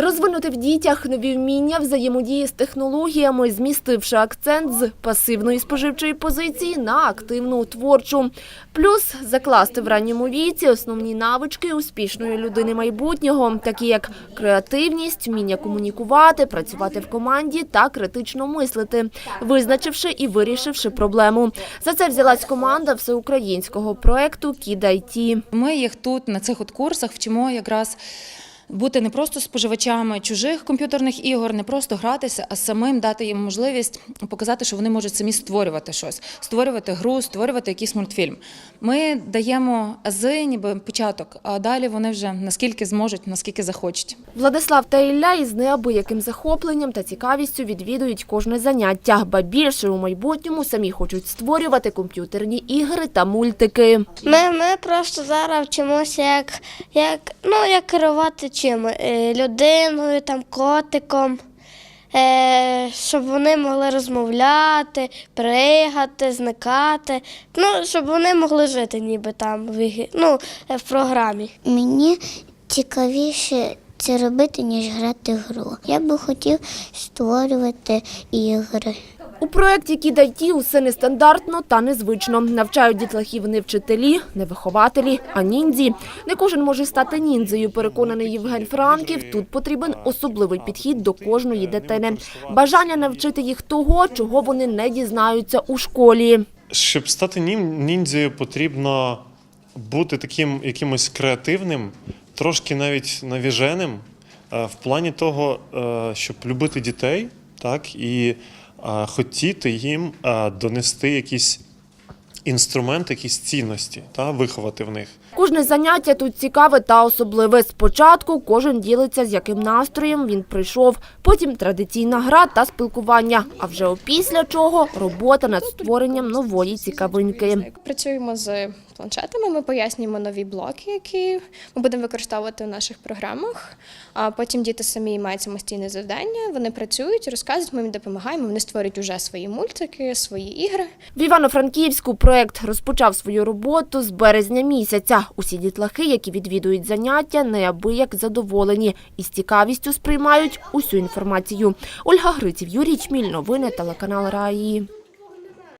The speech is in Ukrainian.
Розвинути в дітях нові вміння взаємодії з технологіями, змістивши акцент з пасивної споживчої позиції на активну творчу. Плюс закласти в ранньому віці основні навички успішної людини майбутнього, такі як креативність, вміння комунікувати, працювати в команді та критично мислити, визначивши і вирішивши проблему. За це взялась команда всеукраїнського проекту «Кід IT». Ми їх тут на цих от курсах вчимо якраз бути не просто споживачами чужих комп'ютерних ігор, не просто гратися, а самим дати їм можливість показати, що вони можуть самі створювати щось, створювати гру, створювати якийсь мультфільм. Ми даємо ази, ніби початок, а далі вони вже наскільки зможуть, наскільки захочуть. Владислав та Ілля із неабияким захопленням та цікавістю відвідують кожне заняття, ба більше у майбутньому самі хочуть створювати комп'ютерні ігри та мультики. Ми, ми просто зараз вчимося, як, як, ну, як керувати чим? Е, Людиною, там, котиком, е, щоб вони могли розмовляти, пригати, зникати. Ну, щоб вони могли жити ніби там ну, е, в програмі. Мені цікавіше це робити, ніж грати в гру. Я би хотів створювати ігри. У проєкті «Кід IT» усе нестандартно та незвично. Навчають дітлахів не вчителі, не вихователі, а ніндзі. Не кожен може стати ніндзею, переконаний Євген Франків. Тут потрібен особливий підхід до кожної дитини. Бажання навчити їх того, чого вони не дізнаються у школі. Щоб стати ніндзею, потрібно бути таким якимось креативним, трошки навіть навіженим, е, в плані того, е, щоб любити дітей, так, і хотіти їм донести якісь інструменти, якісь цінності, та, виховати в них. Кожне заняття тут цікаве та особливе. Спочатку кожен ділиться, з яким настроєм він прийшов. Потім традиційна гра та спілкування. А вже опісля чого робота над створенням нової цікавинки. Працюємо з планшетами, ми пояснюємо нові блоки, які ми будемо використовувати в наших програмах. А потім діти самі мають самостійне завдання. Вони працюють, розказують, ми їм допомагаємо. Вони створюють уже свої мультики, свої ігри. В Івано-Франківську проект розпочав свою роботу з березня місяця. Усі дітлахи, які відвідують заняття, неабияк задоволені і з цікавістю сприймають усю інформацію. Ольга Гриців, Юрій Чміль, новини телеканал Раї.